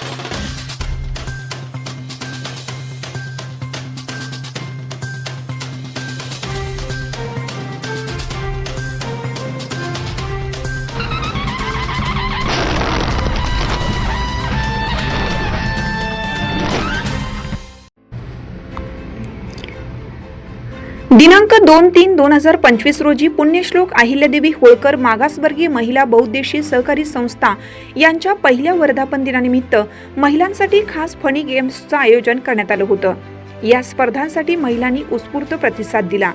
Thank you. दिनांक दोन तीन दोन हजार पंचवीस रोजी पुण्यश्लोक अहिल्यादेवी होळकर मागासवर्गीय महिला बहुद्देशीय सहकारी संस्था यांच्या पहिल्या वर्धापन दिनानिमित्त महिलांसाठी खास फनी गेम्सचं आयोजन करण्यात आलं होतं. या स्पर्धांसाठी महिलांनी उत्स्फूर्त प्रतिसाद दिला.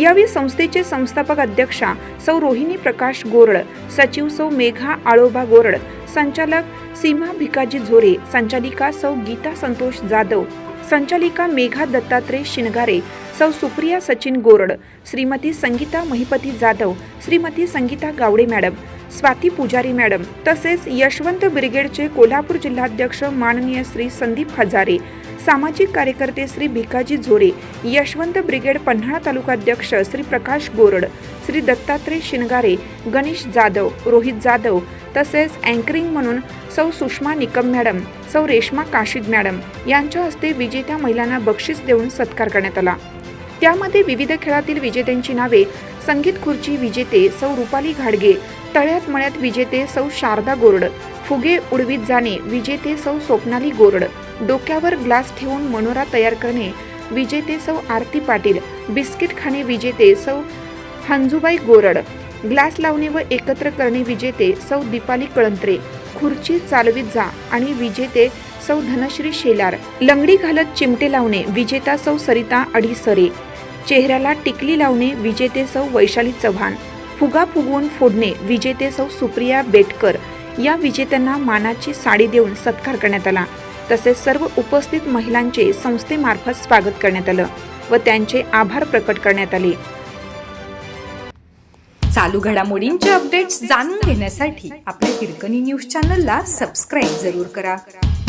यावेळी संस्थेचे संस्थापक अध्यक्षा सौ रोहिणी प्रकाश गोरड सचिव सौ मेघा आळोबा गोरड संचालक सीमा भिकाजी झोरे संचालिका सौ गीता संतोष जाधव संचालिका मेघा दत्तात्रय शिनगारे सौ सुप्रिया सचिन गोरड श्रीमती संगीता महिपती जाधव श्रीमती संगीता गावडे मॅडम स्वाती पुजारी मॅडम तसेच यशवंत ब्रिगेडचे कोल्हापूर जिल्हाध्यक्ष माननीय श्री संदीप हजारे सामाजिक कार्यकर्ते श्री भिकाजी झोरे यशवंत ब्रिगेड पन्हाळा तालुकाध्यक्ष श्री प्रकाश गोरड श्री दत्तात्रय शिनगारे गणेश जाधव रोहित जाधव तसेच अँकरिंग म्हणून सौ सुषमा निकम मॅडम सौ रेश्मा काशिद मॅडम यांच्या हस्ते विजेत्या महिलांना बक्षीस देऊन सत्कार करण्यात आला. त्यामध्ये विविध खेळातील विजेत्यांची नावे संगीत खुर्ची विजेते सौ रुपाली घाडगे तळ्यात मळ्यात विजेते सौ शारदा गोरड फुगे उडवीत जाणे विजेते सौ स्वप्नाली गोरड डोक्यावर ग्लास ठेवून मनोरा तयार करणे विजेते सौ आरती पाटील बिस्किट खाणे विजेते सौ हंजुबाई गोरड ग्लास लावणे व एकत्र करणे विजेते सौ दीपाली कळंत्रे खुर्ची चालवीत जा आणि विजेते सौ धनश्री शेलार लंगडी घालत चिमटे लावणे विजेता सौ सरिता अडीसरे चेहऱ्याला टिकली लावणे विजेते सौ वैशाली चव्हाण फुगा फुगवून फोडणे विजेते सौ सुप्रिया बेटकर या विजेत्यांना मानाची साडी देऊन सत्कार करण्यात आला. तसेच सर्व उपस्थित महिलांचे संस्थेमार्फत स्वागत करण्यात आलं व त्यांचे आभार प्रकट करण्यात आले. चालू घडामोडींचे अपडेट्स जाणून घेण्यासाठी आपल्या हिरकणी न्यूज चॅनलला सबस्क्राईब जरूर करा.